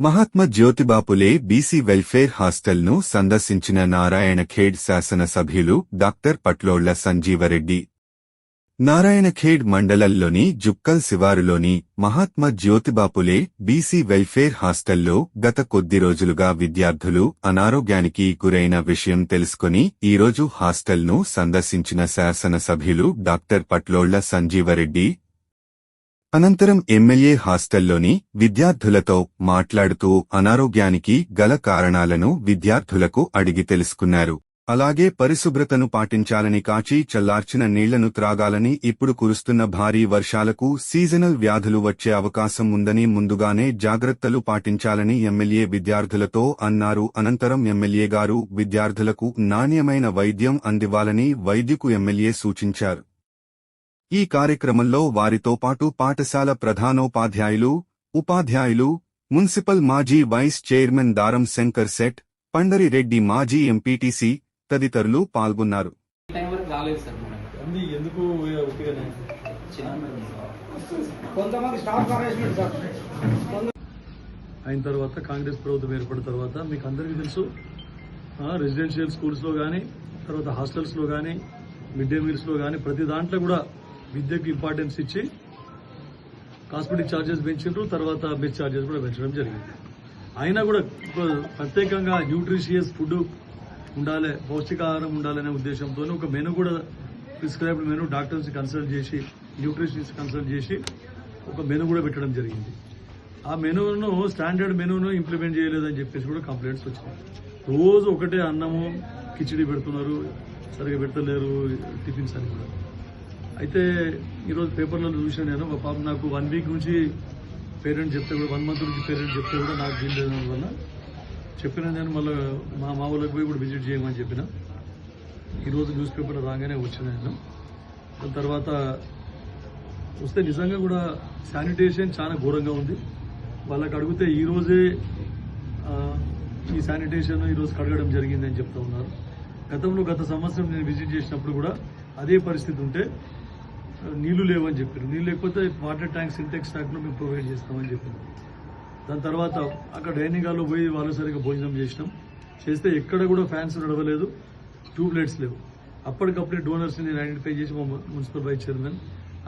Mahatma Jyotiba Phule BC welfare హాస్టల్ను సందర్శించిన నారాయణఖేడ్ శాసనసభ్యులు డాక్టర్ పట్లోళ్ళ సంజీవరెడ్డి. నారాయణఖేడ్ మండలంలోని జుక్కల్ శివారులోని మహాత్మా జ్యోతిబాపులే బీసీ వెల్ఫేర్ హాస్టల్లో గత కొద్ది రోజులుగా విద్యార్థులు అనారోగ్యానికి గురైన విషయం తెలుసుకుని ఈరోజు హాస్టల్ను సందర్శించిన శాసనసభ్యులు డాక్టర్ పట్లోళ్ళ సంజీవరెడ్డి అనంతరం ఎమ్మెల్యే హాస్టల్లోని విద్యార్థులతో మాట్లాడుతూ అనారోగ్యానికి గల కారణాలను విద్యార్థులకు అడిగి తెలుసుకున్నారు. అలాగే పరిశుభ్రతను పాటించాలని కాచి చల్లార్చిన నీళ్ళను త్రాగాలని ఇప్పుడు కురుస్తున్న భారీ వర్షాలకు సీజనల్ వ్యాధులు వచ్చే అవకాశం ఉందని ముందుగానే జాగ్రత్తలు పాటించాలని ఎమ్మెల్యే విద్యార్థులతో అన్నారు. అనంతరం ఎమ్మెల్యే గారు విద్యార్థులకు నాణ్యమైన వైద్యం అందివ్వాలని వైద్యుకు ఎమ్మెల్యే సూచించారు. ఈ కార్యక్రమంలో వారితో పాటు పాఠశాల ప్రధానోపాధ్యాయులు ఉపాధ్యాయులు మున్సిపల్ మాజీ వైస్ చైర్మన్ దారం శంకర్ సెట్ పండరిరెడ్డి మాజీ ఎంపీటీసీ తదితరులు పాల్గొన్నారు. టైం వరకు రాలేదు సార్ మనం అన్ని ఎందుకు ఉట్టిగానే కొంతమంది స్టాఫ్ అరేంజ్మెంట్ సార్. అయిన తర్వాత కాంగ్రెస్ ప్రభుత్వం ఏర్పడిన తర్వాత మీకు అందరికీ తెలుసు. రెసిడెన్షియల్ స్కూల్స్లో కానీ తర్వాత హాస్టల్స్లో కానీ మిడ్ డే మీల్స్లో కానీ ప్రతి దాంట్లో కూడా విద్యకు ఇంపార్టెన్స్ ఇచ్చి కాస్మెటిక్ ఛార్జెస్ పెంచారు తర్వాత బెస్ ఛార్జెస్ కూడా పెంచడం జరిగింది. అయినా కూడా ప్రత్యేకంగా న్యూట్రిషియస్ ఫుడ్ ఉండాలి పౌష్టికాహారం ఉండాలనే ఉద్దేశంతో ఒక మెను కూడా ప్రిస్క్రైబ్డ్ మెను డాక్టర్స్ కన్సల్ట్ చేసి న్యూట్రిషనిస్ట్ కన్సల్ట్ చేసి ఒక మెను కూడా పెట్టడం జరిగింది. ఆ మెనూను స్టాండర్డ్ మెనూను ఇంప్లిమెంట్ చేయలేదని చెప్పేసి కూడా కంప్లైంట్స్ వచ్చినాయి. రోజు ఒకటే అన్నము కిచిడి పెడుతున్నారు సరిగా పెడతలేరు టిఫిన్స్ అని కూడా. అయితే ఈరోజు పేపర్లలో చూసాను నేను పాప నాకు వన్ వీక్ నుంచి పేరెంట్స్ చెప్తే కూడా వన్ మంత్ నుంచి పేరెంట్స్ చెప్తే కూడా నాకు వీలు వల్ల చెప్పిన నేను మళ్ళీ మా మా పోయి కూడా విజిట్ చేయమని చెప్పిన. ఈరోజు న్యూస్ పేపర్ రాగానే వచ్చిన నేను. దాని తర్వాత వస్తే నిజంగా కూడా శానిటేషన్ చాలా ఘోరంగా ఉంది. వాళ్ళకి అడిగితే ఈరోజే ఈ శానిటేషన్ ఈరోజు కడగడం జరిగిందని చెప్తా ఉన్నారు. గతంలో గత సంవత్సరం నేను విజిట్ చేసినప్పుడు కూడా అదే పరిస్థితి ఉంటే నీళ్ళు లేవని చెప్పారు. నీళ్ళు లేకపోతే వాటర్ ట్యాంక్ సింటెక్స్ ట్యాంక్ను మేము ప్రొవైడ్ చేస్తామని చెప్పారు. దాని తర్వాత అక్కడ డైనింగ్ హాల్లో పోయి వాళ్ళు సరిగ్గా భోజనం చేసినాం. చేస్తే ఎక్కడ కూడా ఫ్యాన్స్ నడవలేదు ట్యూబ్ లైట్స్ లేవు. అప్పటికప్పుడే డోనర్స్ని నేను ఐడెంటిఫై చేసి మా మున్సిపల్ వైస్ చైర్మన్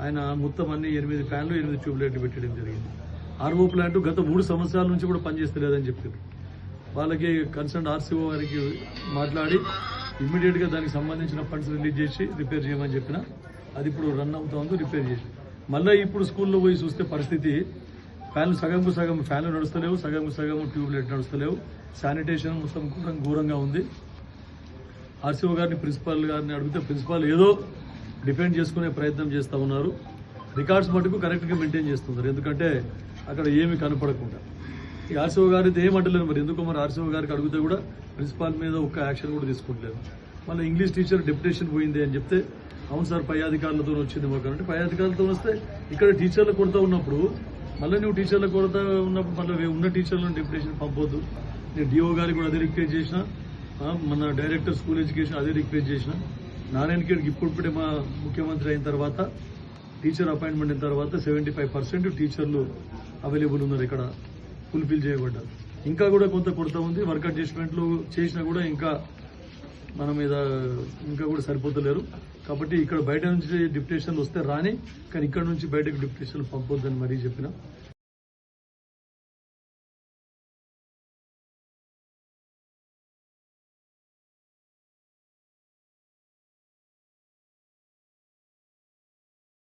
ఆయన మొత్తం అన్ని ఎనిమిది ఫ్యాన్లు ఎనిమిది ట్యూబ్ లైట్లు పెట్టడం జరిగింది. ఆర్ఓ ప్లాంట్ గత మూడు సంవత్సరాల నుంచి కూడా పనిచేస్తలేదని చెప్పారు. వాళ్ళకి కన్సర్న్ ఆర్సీఓ వారికి మాట్లాడి ఇమ్మీడియట్గా దానికి సంబంధించిన ఫండ్స్ రిలీజ్ చేసి రిపేర్ చేయమని చెప్పిన. అది ఇప్పుడు రన్ అవుతా ఉంది రిపేర్ చేసి. మళ్ళీ ఇప్పుడు స్కూల్లో పోయి చూస్తే పరిస్థితి ఫ్యాన్లు సగంకు సగం ఫ్యాన్లు నడుస్తలేవు సగంకు సగం ట్యూబ్ లైట్ నడుస్తలేవు. శానిటేషన్ మొత్తం కూడా ఘోరంగా ఉంది. ఆర్సీఓ గారిని ప్రిన్సిపాల్ గారిని అడిగితే ప్రిన్సిపాల్ ఏదో డిపెండ్ చేసుకునే ప్రయత్నం చేస్తూ ఉన్నారు. రికార్డ్స్ మటుకు కరెక్ట్గా మెయింటైన్ చేస్తున్నారు. ఎందుకంటే అక్కడ ఏమి కనపడకుండా. ఈ ఆర్సీఓ గారితో ఏమంటలేదు మరి. ఎందుకు మరి ఆర్సీఓ గారికి అడిగితే కూడా ప్రిన్సిపాల్ మీద ఒక్క యాక్షన్ కూడా తీసుకుంటలేదు. మళ్ళీ ఇంగ్లీష్ టీచర్ డెప్యుటేషన్ పోయింది అని చెప్తే అవును సార్ పై అధికారులతో వచ్చింది మాకు. అంటే పై అధికారులతో వస్తే ఇక్కడ టీచర్ల కొరత ఉన్నప్పుడు మళ్ళీ నువ్వు టీచర్ల కొరత ఉన్నప్పుడు మళ్ళీ ఉన్న టీచర్లను డిప్యూటేషన్ పంపొద్దు. నేను డిఓ గారికి కూడా అదే రిక్వెస్ట్ చేసిన. మన డైరెక్టర్ స్కూల్ ఎడ్యుకేషన్ అదే రిక్వెస్ట్ చేసిన. నారాయణఖేడ్కి ఇప్పుడిప్పుడే మా ముఖ్యమంత్రి అయిన తర్వాత టీచర్ అపాయింట్మెంట్ అయిన తర్వాత సెవెంటీ ఫైవ్ పర్సెంట్ టీచర్లు అవైలబుల్ ఉన్నారు ఇక్కడ ఫుల్ఫిల్ చేయబడ్డారు. ఇంకా కూడా కొంత కొడతా ఉంది. వర్క్ అడ్జస్ట్మెంట్లు చేసినా కూడా ఇంకా మన మీద ఇంకా కూడా సరిపోతలేరు. కాబట్టి ఇక్కడ బయట నుంచి డిప్యుటేషన్లు వస్తే రాని కానీ ఇక్కడ నుంచి బయటకు డిప్యుటేషన్లు పంపొద్దని మరీ చెప్పిన.